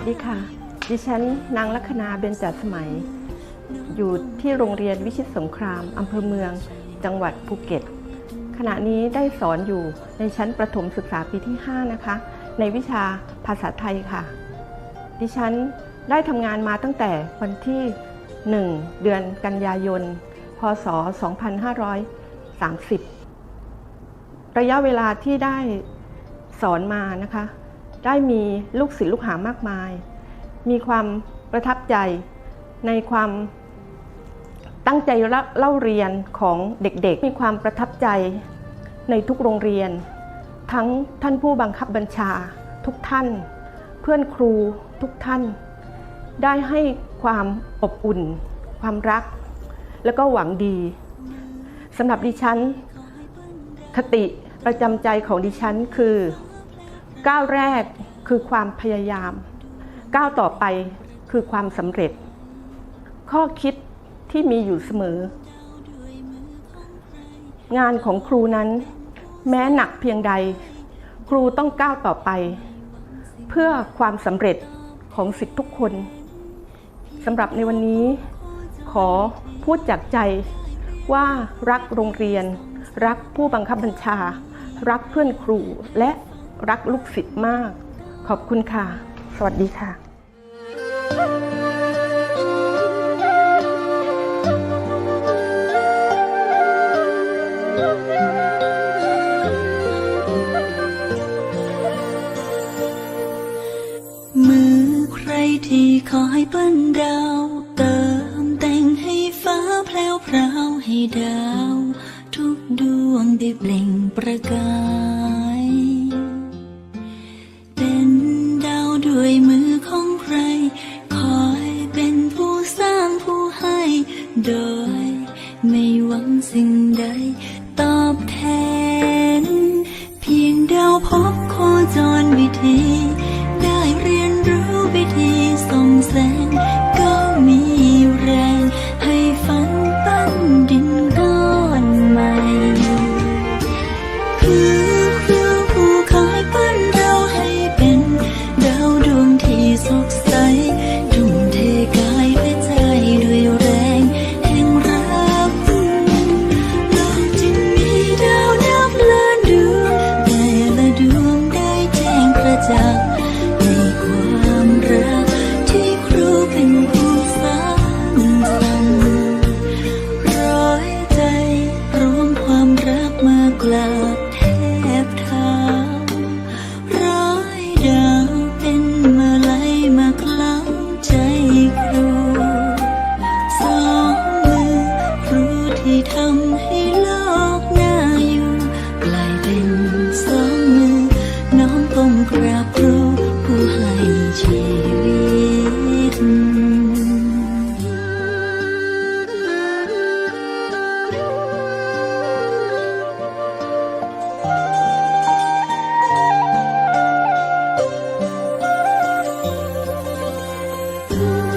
วัสดีค่ะ ดิฉันนางลัคนาเบญจสมัย อยู่ที่โรงเรียนวิชิตสงครามอำเภอเมือง จังหวัดภูเก็ต ขณะนี้ได้สอนอยู่ในชั้นประถมศึกษาปีที่ 5 นะคะ ในวิชาภาษาไทยค่ะ ดิฉันได้ทำงานมาตั้งแต่วันที่ 1 เดือนกันยายน พศ 2530 ระยะเวลาที่ได้สอนมานะคะ ได้มีลูกศิษย์ลูกหามากมาย มีความประทับใจในความตั้งใจเล่าเรียนของเด็กๆ มีความประทับใจในทุกโรงเรียน ทั้งท่านผู้บังคับบัญชาทุกท่าน เพื่อนครูทุกท่าน ได้ให้ความอบอุ่น ความรัก แล้วก็หวังดีสำหรับดิฉัน คติประจำใจของดิฉันคือ ก้าวแรกคือความพยายาม ก้าวต่อไปคือความสำเร็จ ข้อคิดที่มีอยู่เสมอ งานของครูนั้น แม้หนักเพียงใด ครูต้องก้าวต่อไป เพื่อความสำเร็จของสิทธิทุกคนสำหรับในวันนี้ ขอพูดจากใจว่ารักโรงเรียน รักผู้บังคับบัญชา รักเพื่อนครูและ รักลูกศิษย์มาก ขอบคุณค่ะ สวัสดีค่ะ มือใครที่คอยปั้นดาวเติมแต่งให้ฟ้าแพลวพราวให้ดาว ทุกดวงได้เปล่งประกาย ต oh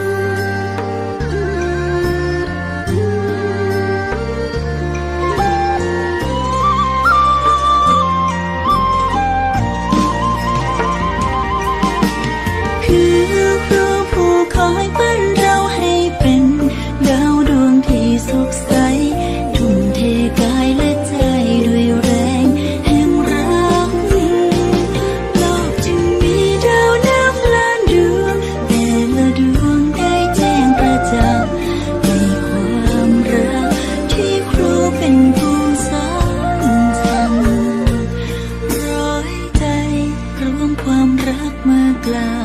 claro.